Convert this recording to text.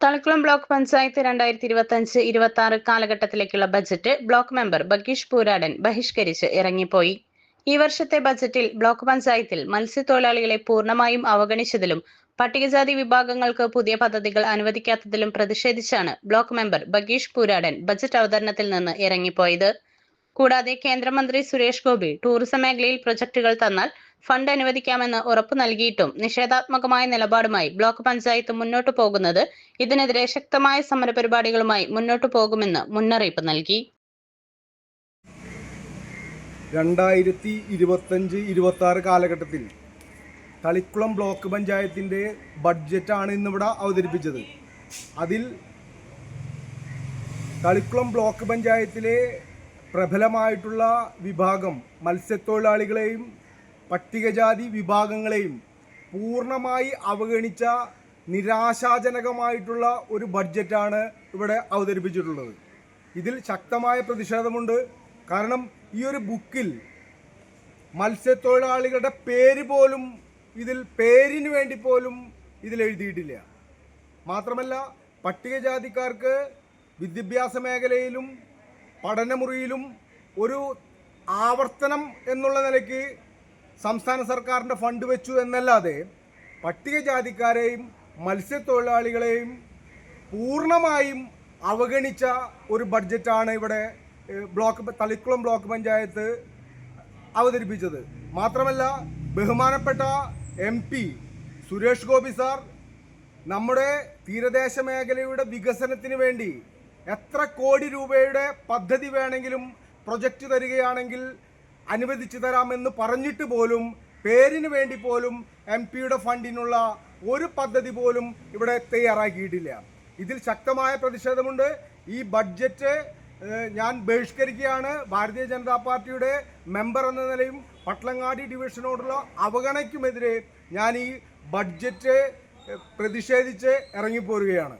Thalikkulam block panchayat രണ്ടായിരത്തി ഇരുപത്തി അഞ്ച് ഇരുപത്തി ആറ് കാലഘട്ടത്തിലേക്കുള്ള budget block member Bageesh Pooradan ബഹിഷ്കരിച്ച് ഇറങ്ങിപ്പോയി. ഈ വർഷത്തെ ബജറ്റിൽ ബ്ലോക്ക് പഞ്ചായത്തിൽ മത്സ്യത്തൊഴിലാളികളെ പൂർണമായും അവഗണിച്ചതിലും പട്ടികജാതി വിഭാഗങ്ങൾക്ക് പുതിയ പദ്ധതികൾ അനുവദിക്കാത്തതിലും പ്രതിഷേധിച്ചാണ് block member Bageesh Pooradan budget അവതരണത്തിൽ നിന്ന് ഇറങ്ങിപ്പോയത്. കൂടാതെ കേന്ദ്രമന്ത്രി സുരേഷ് ഗോപി ടൂറിസം മേഖലയിൽ പ്രൊജക്ടുകൾ തന്നാൽ ഫണ്ട് അനുവദിക്കാമെന്ന് ഉറപ്പു നൽകിയിട്ടും നിഷേധാത്മകമായ നിലപാടുമായി ബ്ലോക്ക് പഞ്ചായത്ത് മുന്നോട്ടു പോകുന്നത് ഇതിനെതിരെ ശക്തമായ സമരപരിപാടികളുമായി മുന്നോട്ടു പോകുമെന്ന് മുന്നറിയിപ്പ് നൽകി. രണ്ടായിരത്തി ഇരുപത്തഞ്ച് ഇരുപത്തി ആറ് കാലഘട്ടത്തിൽ തളിക്കുളം ബ്ലോക്ക് പഞ്ചായത്തിന്റെ ബഡ്ജറ്റാണ് ഇന്നിവിടെ അവതരിപ്പിച്ചത്. അതിൽ തളിക്കുളം ബ്ലോക്ക് പഞ്ചായത്തിലെ പ്രബലമായിട്ടുള്ള വിഭാഗം മത്സ്യത്തൊഴിലാളികളെയും പട്ടികജാതി വിഭാഗങ്ങളെയും പൂർണമായി അവഗണിച്ച നിരാശാജനകമായിട്ടുള്ള ഒരു ബഡ്ജറ്റാണ് ഇവിടെ അവതരിപ്പിച്ചിട്ടുള്ളത്. ഇതിൽ ശക്തമായ പ്രതിഷേധമുണ്ട്. കാരണം ഈ ഒരു ബുക്കിൽ മത്സ്യത്തൊഴിലാളികളുടെ പേര് പോലും ഇതിൽ പേരിന് വേണ്ടി പോലും ഇതിൽ എഴുതിയിട്ടില്ല. മാത്രമല്ല പട്ടികജാതിക്കാർക്ക് വിദ്യാഭ്യാസ മേഖലയിലും പഠനമുറിയിലും ഒരു ആവർത്തനം എന്നുള്ള നിലയ്ക്ക് സംസ്ഥാന സർക്കാരിന്റെ ഫണ്ട് വെച്ചു എന്നല്ലാതെ പട്ടികജാതിക്കാരെയും മത്സ്യത്തൊഴിലാളികളെയും പൂർണമായും അവഗണിച്ച ഒരു ബഡ്ജറ്റാണ് ഇവിടെ ബ്ലോക്ക് തളിക്കുളം ബ്ലോക്ക് പഞ്ചായത്ത് അവതരിപ്പിച്ചത്. മാത്രമല്ല ബഹുമാനപ്പെട്ട M P Suresh Gopi sir നമ്മുടെ തീരദേശ മേഖലയുടെ വികസനത്തിന് വേണ്ടി എത്ര കോടി രൂപയുടെ പദ്ധതി വേണമെങ്കിലും പ്രൊജക്റ്റ് തരികയാണെങ്കിൽ അനുവദിച്ചു തരാമെന്ന് പറഞ്ഞിട്ട് പോലും പേരിന് വേണ്ടി പോലും എം പിയുടെ ഫണ്ടിനുള്ള ഒരു പദ്ധതി പോലും ഇവിടെ തയ്യാറാക്കിയിട്ടില്ല. ഇതിൽ ശക്തമായ പ്രതിഷേധമുണ്ട്. ഈ ബഡ്ജറ്റ് ഞാൻ ബഹിഷ്കരിക്കുകയാണ്. ഭാരതീയ ജനതാ പാർട്ടിയുടെ മെമ്പർ എന്ന നിലയും പട്ടളങ്ങാടി ഡിവിഷനോടുള്ള അവഗണയ്ക്കുമെതിരെ ഞാൻ ഈ ബഡ്ജറ്റ് പ്രതിഷേധിച്ച് ഇറങ്ങിപ്പോരുകയാണ്.